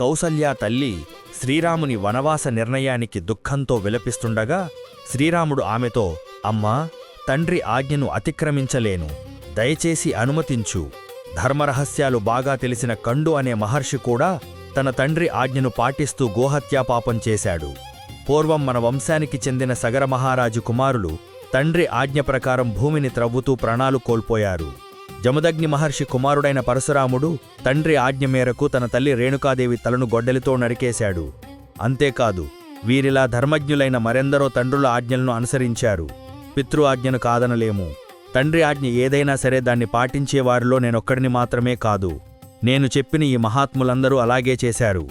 కౌసల్యా తల్లి శ్రీరాముని వనవాస నిర్ణయానికి దుఃఖంతో విలపిస్తుండగా శ్రీరాముడు ఆమెతో అమ్మా తండ్రి ఆజ్ఞను అతిక్రమించలేను. దయచేసి అనుమతించు. ధర్మరహస్యాలు బాగా తెలిసిన కండు అనే మహర్షి కూడా తన తండ్రి ఆజ్ఞను పాటిస్తూ గోహత్యా పాపం చేశాడు. పూర్వం మన వంశానికి చెందిన సగర మహారాజు కుమారులు తండ్రి ఆజ్ఞ ప్రకారం భూమిని త్రవ్వుతూ ప్రాణాలు కోల్పోయారు. జమదగ్ని మహర్షి కుమారుడైన పరశురాముడు తండ్రి ఆజ్ఞ మేరకు తన తల్లి రేణుకాదేవి తలను గొడ్డలితో నరికేశాడు. అంతేకాదు వీరిలా ధర్మజ్ఞులైన మరెందరో తండ్రుల ఆజ్ఞలను అనుసరించారు. పితృ ఆజ్ఞను కాదనలేము. తండ్రి ఆజ్ఞ ఏదైనా సరే దాన్ని పాటించేవారిలో నేనొక్కడిని మాత్రమే కాదు. నేను చెప్పిన ఈ మహాత్ములందరూ అలాగే చేశారు.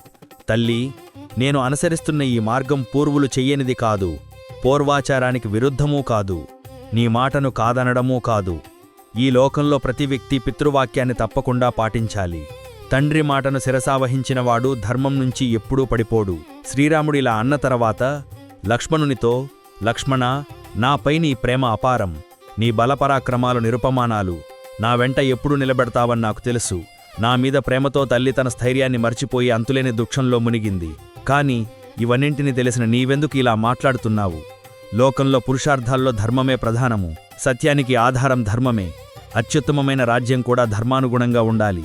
తల్లి నేను అనుసరిస్తున్న ఈ మార్గం పూర్వులు చెయ్యనిది కాదు. పూర్వాచారానికి విరుద్ధమూ కాదు. నీ మాటను కాదనడమూ కాదు. ఈ లోకంలో ప్రతి వ్యక్తి పితృవాక్యాన్ని తప్పకుండా పాటించాలి. తండ్రి మాటను శిరసావహించినవాడు ధర్మం నుంచి ఎప్పుడూ పడిపోడు. శ్రీరాముడు ఇలా అన్న తర్వాత లక్ష్మణునితో లక్ష్మణ నాపై నీ ప్రేమ అపారం. నీ బలపరాక్రమాలు నిరుపమానాలు. నా వెంట ఎప్పుడు నిలబెడతావని నాకు తెలుసు. నా మీద ప్రేమతో తల్లి తన స్థైర్యాన్ని మర్చిపోయి అంతులేని దుఃఖంలో మునిగింది. కాని ఇవన్నింటినీ తెలిసిన నీవెందుకు ఇలా మాట్లాడుతున్నావు? లోకంలో పురుషార్థాల్లో ధర్మమే ప్రధానము. సత్యానికి ఆధారం ధర్మమే. అత్యుత్తమమైన రాజ్యం కూడా ధర్మానుగుణంగా ఉండాలి.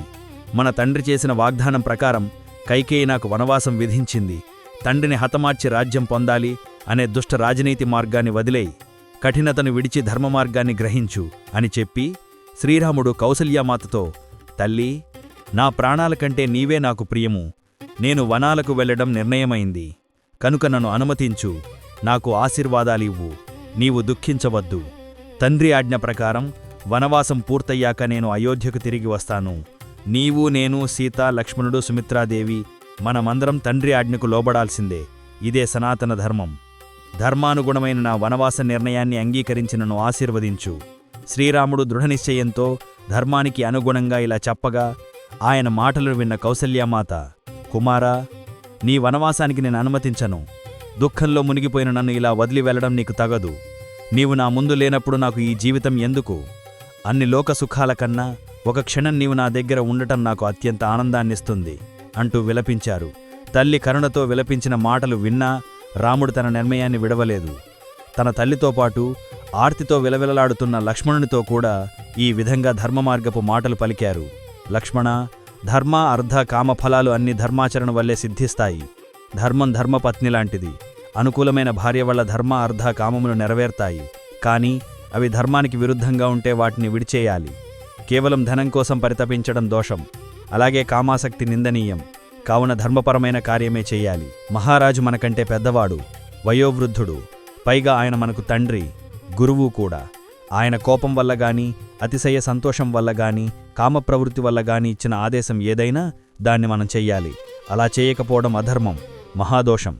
మన తండ్రి చేసిన వాగ్దానం ప్రకారం కైకేయి నాకు వనవాసం విధించింది. తండ్రిని హతమార్చి రాజ్యం పొందాలి అనే దుష్ట రాజనీతి మార్గాన్ని వదిలేయి. కఠినతను విడిచి ధర్మమార్గాన్ని గ్రహించు అని చెప్పి శ్రీరాముడు కౌసల్యామాతతో తల్లి నా ప్రాణాల కంటే నీవే నాకు ప్రియము. నేను వనాలకు వెళ్ళడం నిర్ణయమైంది. కనుక నన్ను అనుమతించు. నాకు ఆశీర్వాదాలివ్వు నీవు దుఃఖించవద్దు. తండ్రి ఆజ్ఞ ప్రకారం వనవాసం పూర్తయ్యాక నేను అయోధ్యకు తిరిగి వస్తాను. నీవు నేను సీత లక్ష్మణుడు సుమిత్రాదేవి మనమందరం తండ్రి ఆజ్ఞకు లోబడాల్సిందే. ఇదే సనాతన ధర్మం. ధర్మానుగుణమైన నా వనవాస నిర్ణయాన్ని అంగీకరించి నన్ను ఆశీర్వదించు. శ్రీరాముడు దృఢనిశ్చయంతో ధర్మానికి అనుగుణంగా ఇలా చెప్పగా ఆయన మాటలు విన్న కౌసల్యామాత కుమారా నీ వనవాసానికి నేను అనుమతించను. దుఃఖంలో మునిగిపోయిన నన్ను ఇలా వదిలి వెళ్ళడం నీకు తగదు. నీవు నా ముందు లేనప్పుడు నాకు ఈ జీవితం ఎందుకు? అన్ని లోక సుఖాల కన్నా ఒక క్షణం నీవు నా దగ్గర ఉండటం నాకు అత్యంత ఆనందాన్నిస్తుంది అంటూ విలపించారు. తల్లి కరుణతో విలపించిన మాటలు విన్నా రాముడు తన నిర్ణయాన్ని విడవలేదు. తన తల్లితో పాటు ఆర్తితో విలవిలలాడుతున్న లక్ష్మణునితో కూడా ఈ విధంగా ధర్మమార్గపు మాటలు పలికారు. లక్ష్మణ ధర్మ అర్ధ కామఫలాలు అన్ని ధర్మాచరణ వల్లే సిద్ధిస్తాయి. ధర్మం ధర్మపత్ని లాంటిది. అనుకూలమైన భార్య వల్ల ధర్మ అర్ధ కామములు నెరవేర్తాయి. కానీ అవి ధర్మానికి విరుద్ధంగా ఉంటే వాటిని విడిచేయాలి. కేవలం ధనం కోసం పరితపించడం దోషం. అలాగే కామాసక్తి నిందనీయం. కావున ధర్మపరమైన కార్యమే చేయాలి. మహారాజు మనకంటే పెద్దవాడు వయోవృద్ధుడు. పైగా ఆయన మనకు తండ్రి గురువు కూడా. ఆయన కోపం వల్ల గాని అతిశయ సంతోషం వల్ల గాని కామప్రవృత్తి వల్ల గాని ఇచ్చిన ఆదేశం ఏదైనా దాన్ని మనం చెయ్యాలి. అలా చేయకపోవడం అధర్మం మహాదోషం.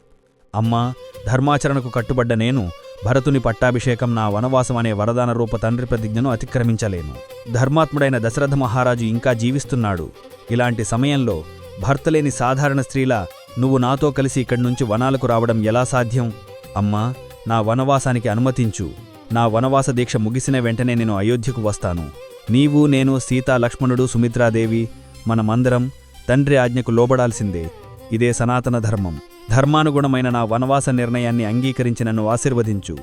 అమ్మా ధర్మాచరణకు కట్టుబడ్డ నేను భరతుని పట్టాభిషేకం నా వనవాసం అనే వరదాన రూప తండ్రి ప్రతిజ్ఞను అతిక్రమించలేను. ధర్మాత్ముడైన దశరథ మహారాజు ఇంకా జీవిస్తున్నాడు. ఇలాంటి సమయంలో భర్తలేని సాధారణ స్త్రీల నువ్వు నాతో కలిసి ఇక్కడి నుంచి వనాలకు రావడం ఎలా సాధ్యం? అమ్మా నా వనవాసానికి అనుమతించు. నా వనవాస దీక్ష ముగిసిన వెంటనే నేను అయోధ్యకు వస్తాను. నీవు నేను సీతా లక్ష్మణుడు సుమిత్రాదేవి మనమందరం తండ్రి ఆజ్ఞకు లోబడాల్సిందే. ఇదే సనాతన ధర్మం. ధర్మానుగుణమైన నా వనవాస నిర్ణయాన్ని అంగీకరించి నన్ను ఆశీర్వదించు.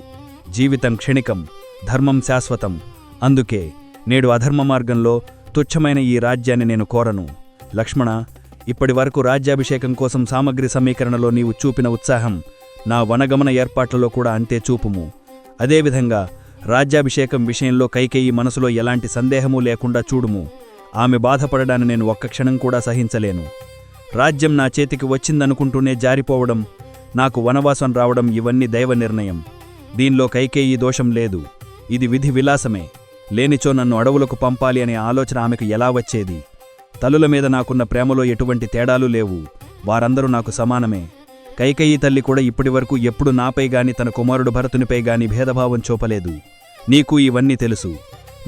జీవితం క్షణికం ధర్మం శాశ్వతం. అందుకే నేడు అధర్మ మార్గంలో తుచ్చమైన ఈ రాజ్యాన్ని నేను కోరను. లక్ష్మణ ఇప్పటి వరకు రాజ్యాభిషేకం కోసం సామగ్రి సమీకరణలో నీవు చూపిన ఉత్సాహం నా వనగమన ఏర్పాట్లలో కూడా అంతే చూపుము. అదేవిధంగా రాజ్యాభిషేకం విషయంలో కైకేయి మనసులో ఎలాంటి సందేహమూ లేకుండా చూడుము. ఆమె బాధపడడాన్ని నేను ఒక్క క్షణం కూడా సహించలేను. రాజ్యం నా చేతికి వచ్చిందనుకుంటూనే జారిపోవడం నాకు వనవాసం రావడం ఇవన్నీ దైవ నిర్ణయం దీనిలో కైకేయి దోషం లేదు. ఇది విధి విలాసమే. లేనిచో నన్ను అడవులకు పంపాలి అనే ఆలోచన ఆమెకు ఎలా వచ్చేది? తల్లుల మీద నాకున్న ప్రేమలో ఎటువంటి తేడాలు లేవు. వారందరూ నాకు సమానమే. కైకయ్యి తల్లి కూడా ఇప్పటివరకు ఎప్పుడు నాపై గాని తన కుమారుడు భరతునిపై గాని భేదభావం చూపలేదు. నీకు ఇవన్నీ తెలుసు.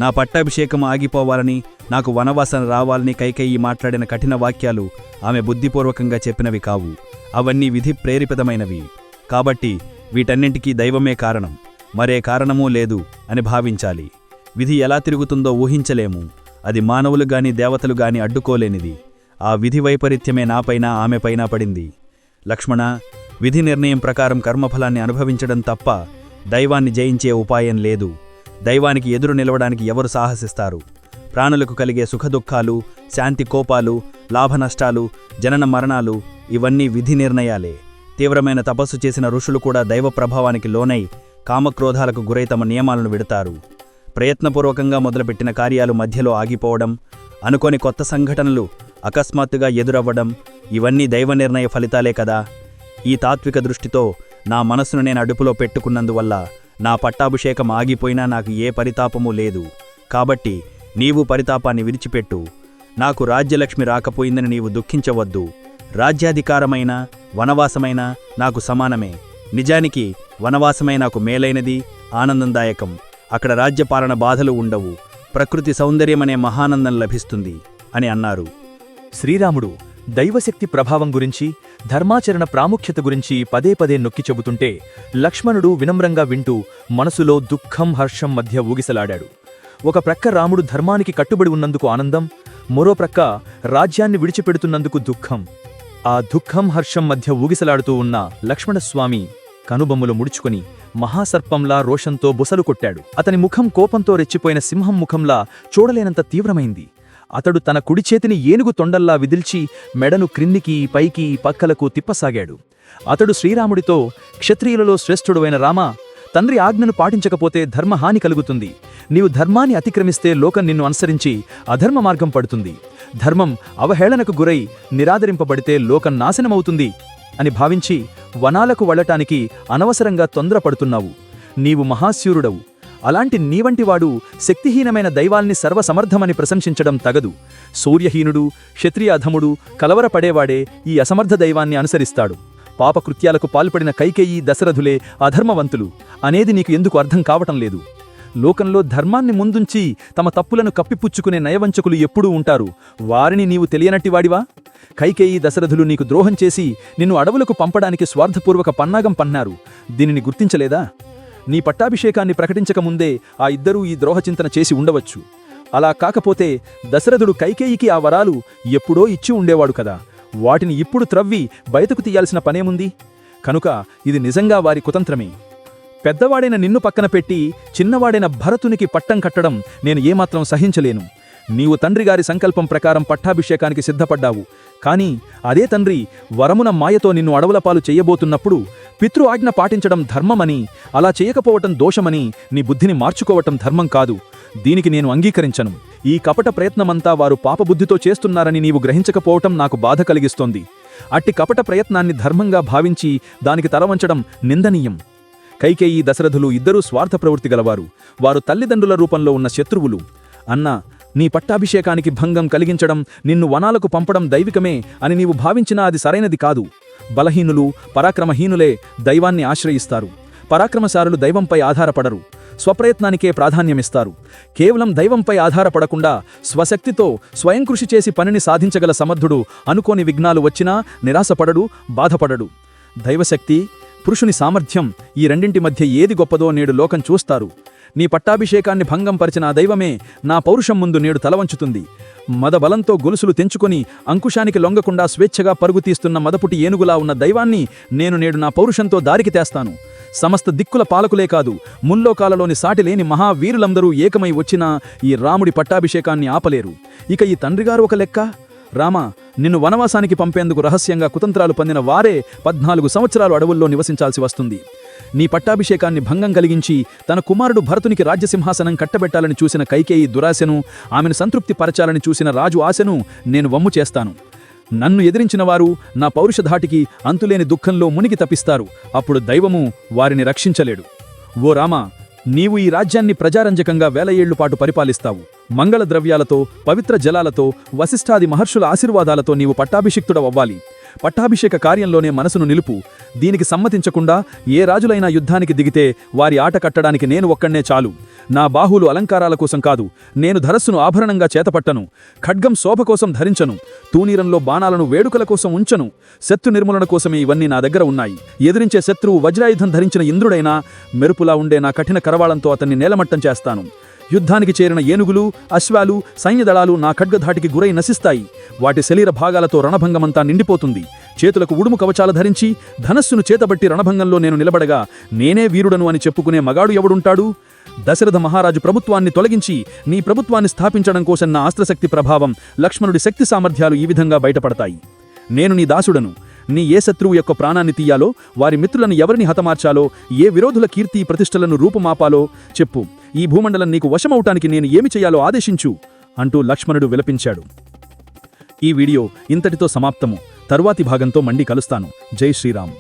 నా పట్టాభిషేకం ఆగిపోవాలని నాకు వనవాసన రావాలని కైకేయి మాట్లాడిన కఠిన వాక్యాలు ఆమె బుద్ధిపూర్వకంగా చెప్పినవి కావు. అవన్నీ విధి ప్రేరిపితమైనవి కాబట్టి వీటన్నింటికీ దైవమే కారణం. మరే కారణమూ లేదు అని భావించాలి. విధి ఎలా తిరుగుతుందో ఊహించలేము. అది మానవులు గాని దేవతలు గాని అడ్డుకోలేనిది. ఆ విధి వైపరీత్యమే నాపైన ఆమెపైన పడింది. లక్ష్మణ విధి నిర్ణయం ప్రకారం కర్మఫలాన్ని అనుభవించడం తప్ప దైవాన్ని జయించే ఉపాయం లేదు. దైవానికి ఎదురు నిలవడానికి ఎవరు సాహసిస్తారు? ప్రాణులకు కలిగే సుఖదుఖాలు శాంతి కోపాలు లాభనష్టాలు జనన మరణాలు ఇవన్నీ విధి నిర్ణయాలే. తీవ్రమైన తపస్సు చేసిన ఋషులు కూడా దైవ ప్రభావానికి లోనై కామక్రోధాలకు గురై తమ నియమాలను విడతారు. ప్రయత్నపూర్వకంగా మొదలుపెట్టిన కార్యాలు మధ్యలో ఆగిపోవడం అనుకోని కొత్త సంఘటనలు అకస్మాత్తుగా ఎదురవ్వడం ఇవన్నీ దైవ నిర్ణయ ఫలితాలే కదా. ఈ తాత్విక దృష్టితో నా మనసును నేను అడుపులో పెట్టుకున్నందువల్ల నా పట్టాభిషేకం ఆగిపోయినా నాకు ఏ పరితాపమూ లేదు. కాబట్టి నీవు పరితాపాన్ని విడిచిపెట్టు. నాకు రాజ్యలక్ష్మి రాకపోయిందని నీవు దుఃఖించవద్దు. రాజ్యాధికారమైన వనవాసమైన నాకు సమానమే. నిజానికి వనవాసమే నాకు మేలైనది ఆనందదాయకం. అక్కడ రాజ్యపాలన బాధలు ఉండవు. ప్రకృతి సౌందర్యమనే మహానందం లభిస్తుంది అని అన్నారు. శ్రీరాముడు దైవశక్తి ప్రభావం గురించి ధర్మాచరణ ప్రాముఖ్యత గురించి పదే పదే నొక్కి చెబుతుంటే లక్ష్మణుడు వినమ్రంగా వింటూ మనసులో దుఃఖం హర్షం మధ్య ఊగిసలాడాడు. ఒక ప్రక్క రాముడు ధర్మానికి కట్టుబడి ఉన్నందుకు ఆనందం మరో ప్రక్క రాజ్యాన్ని విడిచిపెడుతున్నందుకు దుఃఖం. ఆ దుఃఖం హర్షం మధ్య ఊగిసలాడుతూ ఉన్న లక్ష్మణస్వామి కనుబొమ్మలు ముడుచుకుని మహాసర్పంలా రోషంతో బుసలు కొట్టాడు. అతని ముఖం కోపంతో రెచ్చిపోయిన సింహం ముఖంలా చూడలేనంత తీవ్రమైంది. అతడు తన కుడి చేతిని ఏనుగు తొండల్లా విదిల్చి మెడను క్రిందికి పైకి పక్కలకు తిప్పసాగాడు. అతడు శ్రీరాముడితో క్షత్రియులలో శ్రేష్ఠుడువైన రామా తండ్రి ఆజ్ఞను పాటించకపోతే ధర్మహాని కలుగుతుంది. నీవు ధర్మాన్ని అతిక్రమిస్తే లోకం నిన్ను అనుసరించి అధర్మ మార్గం పడుతుంది. ధర్మం అవహేళనకు గురై నిరాదరింపబడితే లోకం నాశనమవుతుంది అని భావించి వనాలకు వెళ్ళటానికి అనవసరంగా తొందరపడుతున్నావు. నీవు మహాశూరుడవు. అలాంటి నీవంటివాడు శక్తిహీనమైన దైవాల్ని సర్వసమర్థమని ప్రశంసించడం తగదు. సూర్యహీనుడు క్షత్రియాధముడు కలవరపడేవాడే ఈ అసమర్థ దైవాన్ని అనుసరిస్తాడు. పాపకృత్యాలకు పాల్పడిన కైకేయి దశరథులే అధర్మవంతులు. అనేది నీకు ఎందుకు అర్థం కావటం లేదు. లోకంలో ధర్మాన్ని ముందుంచి తమ తప్పులను కప్పిపుచ్చుకునే నయవంచకులు ఎప్పుడూ ఉంటారు. వారిని నీవు తెలియనట్టివాడివా కైకేయి దశరథులు నీకు ద్రోహం చేసి నిన్ను అడవులకు పంపడానికి స్వార్థపూర్వక పన్నాగం పన్నారు. దీనిని గుర్తించలేదా? నీ పట్టాభిషేకాన్ని ప్రకటించకముందే ఆ ఇద్దరూ ఈ ద్రోహచింతన చేసి ఉండవచ్చు. అలా కాకపోతే దశరథుడు కైకేయికి ఆ వరాలు ఎప్పుడో ఇచ్చి ఉండేవాడు కదా. వాటిని ఇప్పుడు త్రవ్వి బయటకు తీయాల్సిన పనేముంది? కనుక ఇది నిజంగా వారి కుతంత్రమే. పెద్దవాడైన నిన్ను పక్కన పెట్టి చిన్నవాడైన భరతునికి పట్టం కట్టడం నేను ఏమాత్రం సహించలేను. నీవు తండ్రిగారి సంకల్పం ప్రకారం పట్టాభిషేకానికి సిద్ధపడ్డావు. కాని అదే తండ్రి వరమున మాయతో నిన్ను అడవులపాలు చెయ్యబోతున్నప్పుడు పితృ ఆజ్ఞ పాటించడం ధర్మమని అలా చేయకపోవటం దోషమని నీ బుద్ధిని మార్చుకోవటం ధర్మం కాదు. దీనికి నేను అంగీకరించను. ఈ కపట ప్రయత్నమంతా వారు పాపబుద్ధితో చేస్తున్నారని నీవు గ్రహించకపోవటం నాకు బాధ కలిగిస్తోంది. అట్టి కపట ప్రయత్నాన్ని ధర్మంగా భావించి దానికి తలవంచడం నిందనీయం. కైకేయి దశరథులు ఇద్దరూ స్వార్థ ప్రవృత్తి గలవారు. వారు తల్లిదండ్రుల రూపంలో ఉన్న శత్రువులు. అన్నా నీ పట్టాభిషేకానికి భంగం కలిగించడం నిన్ను వనాలకు పంపడం దైవికమే అని నీవు భావించినా అది సరైనది కాదు. బలహీనులు పరాక్రమహీనులే దైవాన్ని ఆశ్రయిస్తారు. పరాక్రమశారులు దైవంపై ఆధారపడరు. స్వప్రయత్నానికే ప్రాధాన్యమిస్తారు. కేవలం దైవంపై ఆధారపడకుండా స్వశక్తితో స్వయం కృషి చేసి పనిని సాధించగల సమర్థుడు అనుకోని విఘ్నాలు వచ్చినా నిరాశపడడు బాధపడడు. దైవశక్తి పురుషుని సామర్థ్యం ఈ రెండింటి మధ్య ఏది గొప్పదో నేడు లోకం చూస్తారు. నీ పట్టాభిషేకాన్ని భంగంపరిచిన ఆ దైవమే నా పౌరుషం ముందు నేడు తలవంచుతుంది. మదబలంతో గొలుసులు తెంచుకొని అంకుశానికి లొంగకుండా స్వేచ్ఛగా పరుగుతీస్తున్న మదపుటి ఏనుగులా ఉన్న దైవాన్ని నేను నేడు నా పౌరుషంతో దారికి తెస్తాను. సమస్త దిక్కుల పాలకులే కాదు ముల్లోకాలలోని సాటిలేని మహావీరులందరూ ఏకమై వచ్చినా ఈ రాముడి పట్టాభిషేకాన్ని ఆపలేరు. ఇక ఈ తండ్రిగారు ఒక లెక్క? రామ నిన్ను వనవాసానికి పంపేందుకు రహస్యంగా కుతంత్రాలు పొందిన వారే పద్నాలుగు సంవత్సరాలు అడవుల్లో నివసించాల్సి వస్తుంది. నీ పట్టాభిషేకాన్ని భంగం కలిగించి తన కుమారుడు భరతునికి రాజ్యసింహాసనం కట్టబెట్టాలని చూసిన కైకేయి దురాశను ఆమెను సంతృప్తి పరచాలని చూసిన రాజు ఆశను నేను వమ్ము చేస్తాను. నన్ను ఎదిరించిన వారు నా పౌరుషధాటికి అంతులేని దుఃఖంలో మునిగి తప్పిస్తారు. అప్పుడు దైవము వారిని రక్షించలేడు. ఓ రామా నీవు ఈ రాజ్యాన్ని ప్రజారంజకంగా వేల ఏళ్ళు పాటు పరిపాలిస్తావు. మంగళ ద్రవ్యాలతో పవిత్ర జలాలతో వశిష్ఠాది మహర్షుల ఆశీర్వాదాలతో నీవు పట్టాభిషిక్తుడవ్వాలి పట్టాభిషేక కార్యంలోనే మనసును నిలుపు. దీనికి సమ్మతించకుండా ఏ రాజులైనా యుద్ధానికి దిగితే వారి ఆట కట్టడానికి నేను ఒక్కడే చాలు. నా బాహులు అలంకారాల కోసం కాదు నేను ధరస్సును ఆభరణంగా చేతపట్టను ఖడ్గం శోభ కోసం ధరించను తూనీరంలో బాణాలను వేడుకల కోసం ఉంచను శత్రు నిర్మూలన కోసమే ఇవన్నీ నా దగ్గర ఉన్నాయి. ఎదిరించే శత్రువు వజ్రాయుధం ధరించిన ఇంద్రుడైనా మెరుపులా ఉండే నా కఠిన కరవాళంతో అతన్ని నేలమట్టం చేస్తాను. యుద్ధానికి చేరిన ఏనుగులు అశ్వాలు సైన్యదళాలు నా ఖడ్గధాటికి గురై నశిస్తాయి. వాటి శరీర భాగాలతో రణభంగమంతా నిండిపోతుంది. చేతులకు ఉడుము కవచాలు ధరించి ధనస్సును చేతబట్టి రణభంగంలో నేను నిలబడగా నేనే వీరుడను అని చెప్పుకునే మగాడు ఎవడుంటాడు? దశరథ మహారాజు ప్రభుత్వాన్ని తొలగించి నీ ప్రభుత్వాన్ని స్థాపించడం కోసం నా అస్త్రశక్తి ప్రభావం లక్ష్మణుడి శక్తి సామర్థ్యాలు ఈ విధంగా బయటపడతాయి. నేను నీ దాసుడను. నీ ఏ శత్రువు యొక్క ప్రాణాన్ని తీయాలో వారి మిత్రులను ఎవరిని హతమార్చాలో ఏ విరోధుల కీర్తి ప్రతిష్టలను రూపుమాపాలో చెప్పు. ఈ భూమండలం నీకు వశమవటానికి నేను ఏమి చేయాలో ఆదేశించు అంటూ లక్ష్మణుడు విలపించాడు. ఈ వీడియో ఇంతటితో సమాప్తము. తరువాతి భాగంతో మండి కలుస్తాను. జై శ్రీరామ్.